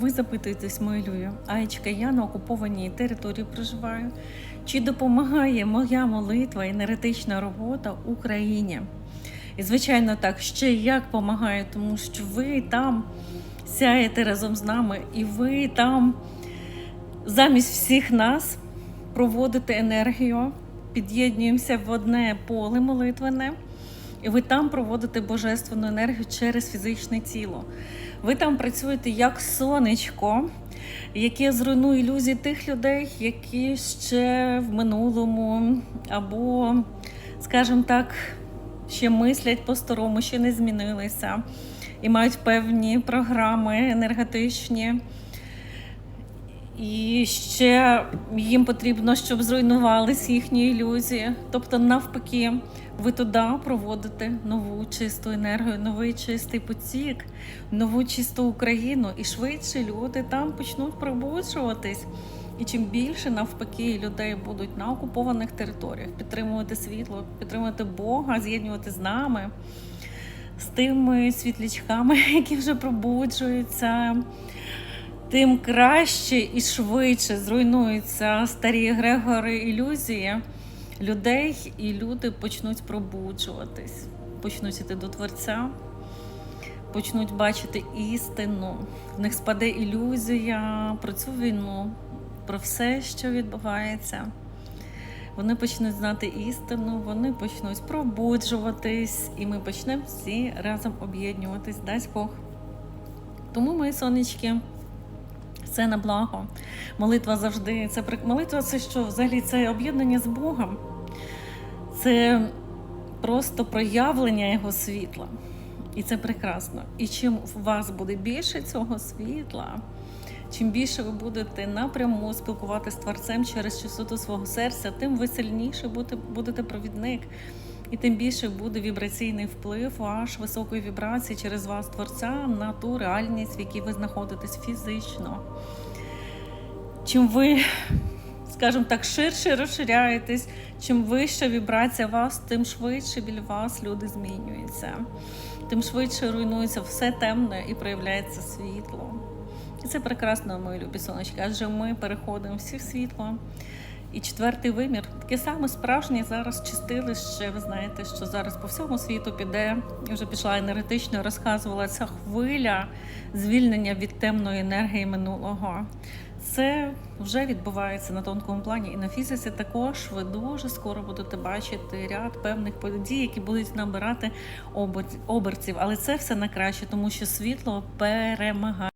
ви запитуєтесь, мою Люю, Аєчка, я на окупованій території проживаю. Чи допомагає моя молитва і енергетична робота Україні? І, звичайно, так, ще як допомагає, тому що ви там сяєте разом з нами, і ви там замість всіх нас проводите енергію, під'єднуємося в одне поле молитвене, і ви там проводите божественну енергію через фізичне тіло. Ви там працюєте як сонечко, яке зруйнує ілюзії тих людей, які ще в минулому, або, скажімо так, ще мислять по-старому, ще не змінилися і мають певні програми енергетичні. І ще їм потрібно, щоб зруйнувалися їхні ілюзії. Тобто, навпаки, ви туди проводите нову чисту енергію, новий чистий потік, нову чисту Україну, і швидше люди там почнуть пробуджуватись. І чим більше навпаки людей будуть на окупованих територіях підтримувати світло, підтримувати Бога, з'єднувати з нами, з тими світлячками, які вже пробуджуються тим краще і швидше зруйнуються старі егрегори ілюзії людей, і люди почнуть пробуджуватись, почнуть іти до Творця, почнуть бачити істину. В них спаде ілюзія про цю війну, про все, що відбувається. Вони почнуть знати істину, вони почнуть пробуджуватись, і ми почнемо всі разом об'єднуватись. Дасть Бог. Тому, мої сонечки, це на благо. Молитва завжди. Це молитва це що? Взагалі це об'єднання з Богом. Це просто проявлення Його світла. І це прекрасно. І чим у вас буде більше цього світла, чим більше ви будете напряму спілкуватися з Творцем через чистоту свого серця, тим ви сильніше будете, провідник. І тим більше буде вібраційний вплив ваш високої вібрації через вас Творця на ту реальність, в якій ви знаходитесь фізично. Чим ви, скажімо так, ширше розширяєтесь, чим вища вібрація вас, тим швидше біля вас люди змінюються, тим швидше руйнується все темне і проявляється світло. І це прекрасно, мої любі сонечки, адже ми переходимо всі в світло. І четвертий вимір таке саме справжнє зараз чистилище. Ви знаєте, що зараз по всьому світу піде вже пішла енергетично, розказувала ця хвиля звільнення від темної енергії минулого. Це вже відбувається на тонкому плані, і на фізиці також ви дуже скоро будете бачити ряд певних подій, які будуть набирати обер- оберців. Але це все на краще, тому що світло перемагає.